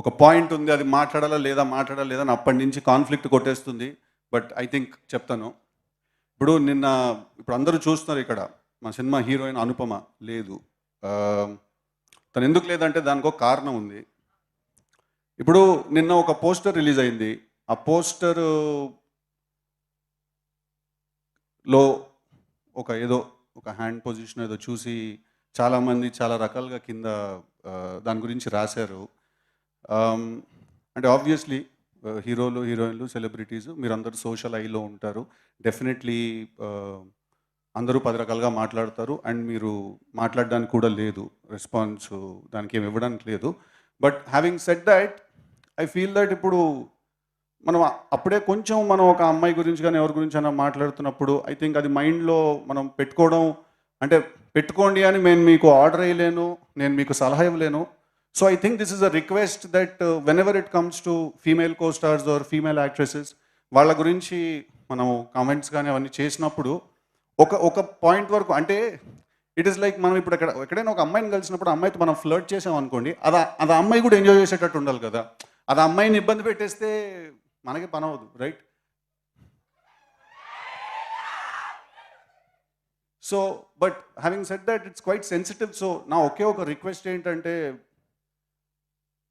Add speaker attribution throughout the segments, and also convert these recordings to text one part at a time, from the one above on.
Speaker 1: ఒక పాయింట్ ఉంది అది మాట్లాడాలా లేదా మాట్లాడాలా లేదా అప్పటి నుంచి కాన్ఫ్లిక్ట్ కొట్టేస్తుంది. బట్ ఐ థింక్ చెప్తాను. ఇప్పుడు నిన్న ఇప్పుడు అందరూ చూస్తున్నారు ఇక్కడ మా సినిమా హీరోయిన్ అనుపమ లేదు. తను ఎందుకు లేదంటే దానికి ఒక కారణం ఉంది. ఇప్పుడు నిన్న ఒక పోస్టర్ రిలీజ్ అయింది. ఆ పోస్టర్లో ఒక ఏదో ఒక హ్యాండ్ పొజిషన్ ఏదో చూసి చాలామంది చాలా రకాలుగా కింద దాని గురించి రాశారు. Um, అంటే ఆబ్వియస్లీ uh, హీరోలు హీరోయిన్లు సెలబ్రిటీస్ మీరందరూ సోషల్ ఐలో ఉంటారు. డెఫినెట్లీ uh, అందరూ పది రకాలుగా మాట్లాడతారు. అండ్ మీరు మాట్లాడడానికి కూడా లేదు. రెస్పాన్స్ దానికి ఏమి ఇవ్వడానికి లేదు. But having said that I feel that ఇప్పుడు మనం అప్పుడే కొంచెం మనం ఒక అమ్మాయి గురించి కానీ ఎవరి గురించి అయినా మాట్లాడుతున్నప్పుడు ఐ థింక్ అది మైండ్లో మనం పెట్టుకోవడం అంటే పెట్టుకోండి అని నేను మీకు ఆర్డర్ వేయలేను నేను మీకు సలహా ఇవ్వలేను. So I think this is a request that whenever it comes to female co stars or female actresses వాళ్ళ గురించి మనం కామెంట్స్ కానీ అవన్నీ చేసినప్పుడు ఒక ఒక పాయింట్ వరకు అంటే ఇట్ ఈస్ లైక్ మనం ఇప్పుడు ఎక్కడ ఎక్కడైనా ఒక అమ్మాయిని కలిసినప్పుడు అమ్మాయితో మనం ఫ్లర్ట్ చేసాం అనుకోండి అది అది అమ్మాయి కూడా ఎంజాయ్ చేసేటట్టు ఉండాలి కదా. అది అమ్మాయిని ఇబ్బంది పెట్టేస్తే మనకి పని అవ్వదు right so but having said that it's quite sensitive so నా ఒకే ఒక రిక్వెస్ట్ ఏంటంటే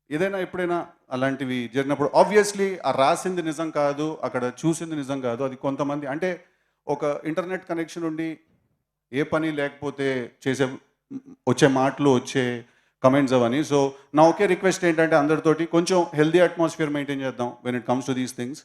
Speaker 1: ఏదైనా ఎప్పుడైనా అలాంటివి జరిగినప్పుడు ఆబ్వియస్లీ ఆ రాసింది నిజం కాదు అక్కడ చూసింది నిజం కాదు అది కొంతమంది అంటే ఒక ఇంటర్నెట్ కనెక్షన్ ఉండి ఏ పని లేకపోతే చేసే వచ్చే మాటలు వచ్చే కమెంట్స్ అవన్నీ. సో నా ఒకే రిక్వెస్ట్ ఏంటంటే అందరితోటి కొంచెం హెల్దీ అట్మాస్ఫియర్ మెయింటైన్ చేద్దాం when it comes to these things